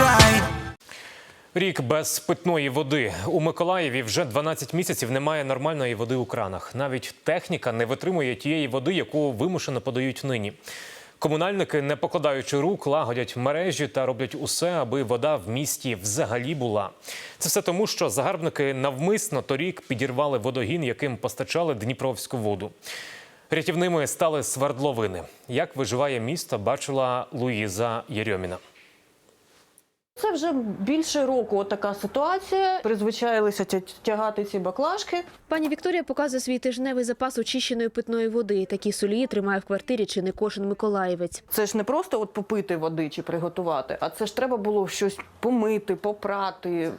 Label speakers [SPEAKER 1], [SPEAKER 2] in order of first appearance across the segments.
[SPEAKER 1] вважай.
[SPEAKER 2] Рік без питної води у Миколаєві вже 12 місяців немає нормальної води у кранах. Навіть техніка не витримує тієї води, яку вимушено подають нині. Комунальники, не покладаючи рук, лагодять мережі та роблять усе, аби вода в місті взагалі була. Це все тому, що загарбники навмисно торік підірвали водогін, яким постачали дніпровську воду. Рятівними стали свердловини. Як виживає місто, бачила Луїза Єрьоміна.
[SPEAKER 3] Це вже більше року от така ситуація. Призвичаїлися тя- тягати ці баклажки.
[SPEAKER 4] Пані Вікторія показує свій тижневий запас очищеної питної води. Такі сулії тримає в квартирі чи не кожен миколаївець.
[SPEAKER 3] Це ж не просто от попити води чи приготувати, а це ж треба було щось помити, попрати.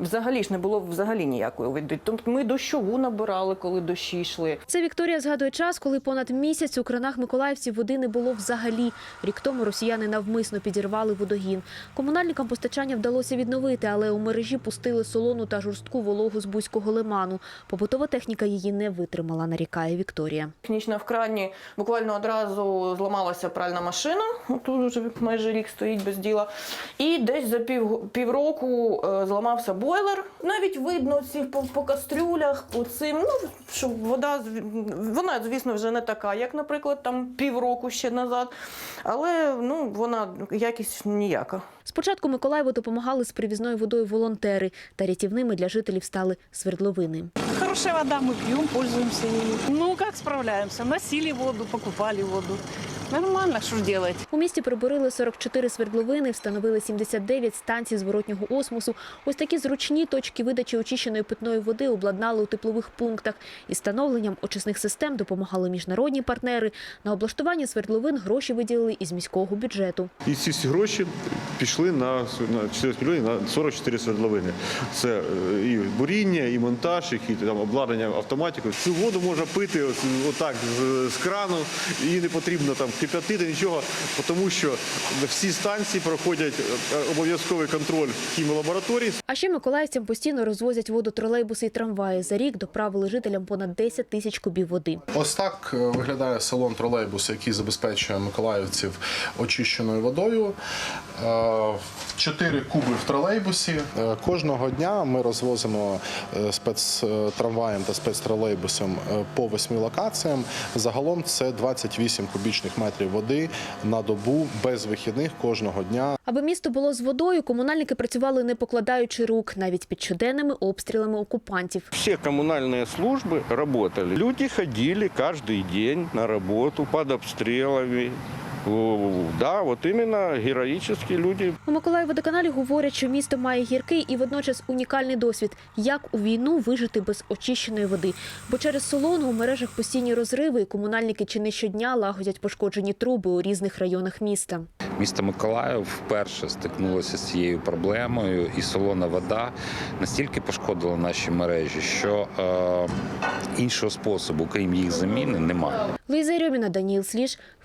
[SPEAKER 3] Взагалі ж не було взагалі ніякої води. Тобто ми дощову набирали, коли дощі йшли.
[SPEAKER 4] Це Вікторія згадує час, коли понад місяць у кранах миколаївців води не було взагалі. Рік тому росіяни навмисно підірвали водогін. Комунальникам постачання вдалося відновити, але у мережі пустили солону та жорстку вологу з бузького лиману. Побутова техніка її не витримала, нарікає Вікторія.
[SPEAKER 3] Технічно в крані буквально одразу зламалася пральна машина. Тут вже майже рік стоїть без діла. І десь за пів, півроку е, зламався бойлер. Навіть видно ці по, по кастрюлях, по цим, ну, що вода, вона, звісно, вже не така, як, наприклад, там півроку ще назад. Але ну, вона якість ніяка.
[SPEAKER 4] Спочатку Миколаєву допомагали з привізною водою волонтери, та рятівними для жителів стали свердловини.
[SPEAKER 5] Хороша вода, ми п'ємо, пользуємося. ею. Ну, як справляємося? Носили воду, покупали воду. Нормально, что ж делать?
[SPEAKER 4] У місті приборили 44 свердловини, встановили 79 станцій зворотнього осмосу. Ось такі зручні точки видачі очищеної питної води обладнали у теплових пунктах. Із встановленням очисних систем допомагали міжнародні партнери. На облаштування свердловин гроші виділили із міського бюджету.
[SPEAKER 6] І ці всі гроші пішли на, на 14 мільйонів на 44 свердловини. Це е, і буріння, і монтаж, і там обладнання автоматикою. Цю воду можна пити отак з, крану, її не потрібно там кип'ятити, нічого, тому що всі станції проходять е, обов'язковий контроль хімлабораторій.
[SPEAKER 4] А ще миколаївцям постійно розвозять воду тролейбуси і трамваї. За рік доправили жителям понад 10 тисяч кубів води.
[SPEAKER 7] Ось так е, виглядає салон тролейбусу, який забезпечує миколаївців очищеною водою. Е, Чотири куби в тролейбусі. Е, Кожного дня ми розвозимо е, спецтрамваєм та спецтролейбусом е, по восьми локаціям. Загалом це 28 кубічних метрів води на добу без вихідних кожного дня.
[SPEAKER 4] Аби місто було з водою, комунальники працювали не покладаючи рук, навіть під щоденними обстрілами окупантів.
[SPEAKER 8] Все коммунальные службы работали. Люди ходили каждый день на работу под обстрелами. Да, вот именно героические люди.
[SPEAKER 4] У Миколаївводоканалі говорять, що місто має гіркий і водночас унікальний досвід, як у війну вижити без очищеної води. Бо через солону у мережах постійні розриви, і комунальники чи не щодня лагодять пошкоджені труби у різних районах міста.
[SPEAKER 9] Місто Миколаїв вперше стикнулося з цією проблемою, і солона вода настільки пошкодила наші мережі, що е, іншого способу, крім їх заміни, немає.
[SPEAKER 4] Луїза Рьоміна, Даніл Сліж,